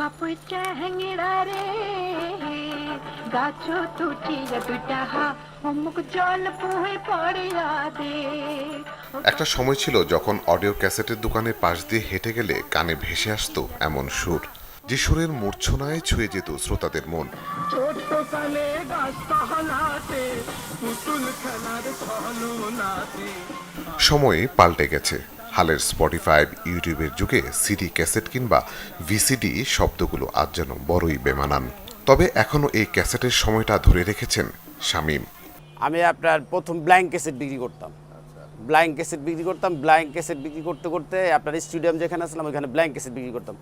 হ্যাংরা রে গাছ তুটিয়া দুটা হা অমুক জল পুহে পড়িয়া দে একটা সময় ছিল যখন অডিও ক্যাসেটের দোকানের পাশ দিয়ে হেঁটে গেলে কানে ভেসে আসতো এমন সুর যে সুরের মূর্ছনায় ছুঁয়ে যেত শ্রোতাদের মন। ছোট্ট কালে সময় পাল্টে গেছে। হালের স্পটিফাই ইউটিউবের যুগে সিডি ক্যাসেট কিংবা ভিসিডি শব্দগুলো আজ যেন বড়ই বেমানান। তবে এখনও এই ক্যাসেটের সময়টা ধরে রেখেছেন শামীম। আমি আপনার প্রথম ব্ল্যাঙ্ক ক্যাসেট বিক্রি করতাম। ব্ল্যাঙ্ক ক্যাসেট বিক্রি করতাম ব্ল্যাঙ্ক ক্যাসেট বিক্রি করতে করতে আপনার স্টুডিয়াম যেখানে আসলাম ওইখানে ব্ল্যাঙ্ক ক্যাসেট বিক্রি করতাম।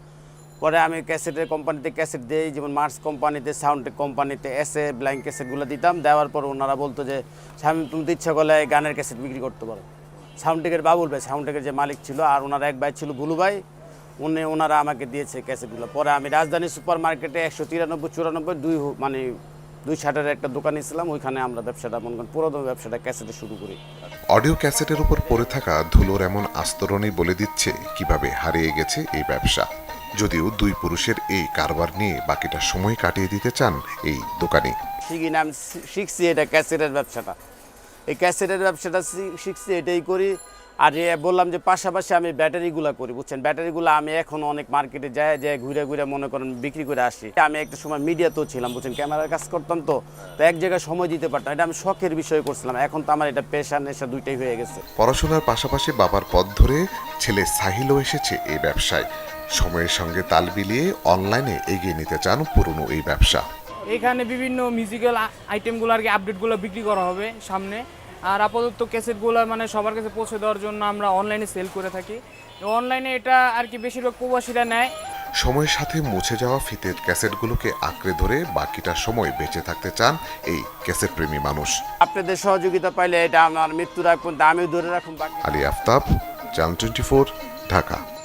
পরে আমি ক্যাসেটের কোম্পানিতে ক্যাসেট দিই, যেমন মার্স কোম্পানিতে সাউন্ডের কোম্পানিতে এসে ব্ল্যাঙ্ক ক্যাসেটগুলো দিতাম। দেওয়ার পর ওনারা বলতো যে স্বামী তুমি ইচ্ছা করলে গানের ক্যাসেট বিক্রি করতে পারো। সাউন্ডটেকের বাবুল ভাই সাউন্ডটেকের যে মালিক ছিল আর ওনার এক ভাই ছিল ভুলু ভাই উনি ওনারা আমাকে দিয়েছে ক্যাসেটগুলো। পরে আমি রাজধানী সুপার মার্কেটে একশো তিরানব্বই চুরানব্বই দুই মানে দুই শার্টের একটা দোকান ছিলাম ওইখানে আমরা ব্যবসাটা মনে করেন পুরোদম ব্যবসাটা ক্যাসেটে শুরু করি। অডিও ক্যাসেটের উপর পড়ে থাকা ধুলোর এমন আস্তরণই বলে দিচ্ছে কীভাবে হারিয়ে গেছে এই ব্যবসা। যদিও দুই পুরুষের এই কারবার নিয়ে বাকিটা সময় কাটিয়ে দিতে চান এই দোকানে। শিখি নাম শিখছি এটা ক্যাসেটের ব্যবসাটা। এই ক্যাসেটের ব্যবসাটা শিখছি এটাই করি। আর বললাম যে পাশাপাশি আমি ব্যাটারিগুলো করি বুঝছেন? ব্যাটারিগুলো আমি এখন অনেক মার্কেটে যাই যাই ঘুরে ঘুরে মনে করেন বিক্রি করে আসি। আমি একটা সময় মিডিয়াতেও ছিলাম বুঝছেন? ক্যামেরার কাজ করতাম তো তো এক জায়গায় সময় দিতে পারতাম। এটা আমি শখের বিষয় করছিলাম। এখন তো আমার এটা পেশা নেশা দুইটাই হয়ে গেছে। পড়াশোনার পাশাপাশি বাবার পথ ধরে ছেলে সাহিলও এসেছে এই ব্যবসায়। সময়ের সঙ্গে তাল মিলিয়ে অনলাইনে এগিয়ে নিতে চান পুরনো এই ব্যবসা। এখানে বিভিন্ন মিউজিক্যাল আইটেমগুলো আর কি আপডেটগুলো বিক্রি করা হবে সামনে। আর আপাতত ক্যাসেটগুলো মানে সবার কাছে পৌঁছে দেওয়ার জন্য আমরা অনলাইনে সেল করে থাকি। অনলাইনে এটা আর কি বেশিরভাগ প্রবাসীরা নেয়। সময়ের সাথে মুছে যাওয়া ফিতের ক্যাসেটগুলোকে আঁকড়ে ধরে বাকিটা সময় বেঁচে থাকতে চান এই ক্যাসেট প্রেমী মানুষ। আপনাদের সহযোগিতা পাইলে এটা আমার মৃত্যুর আগ পর্যন্ত আমিও ধরে রাখুন বাকি। আলী আফতাব চান টোয়েন্টি ঢাকা।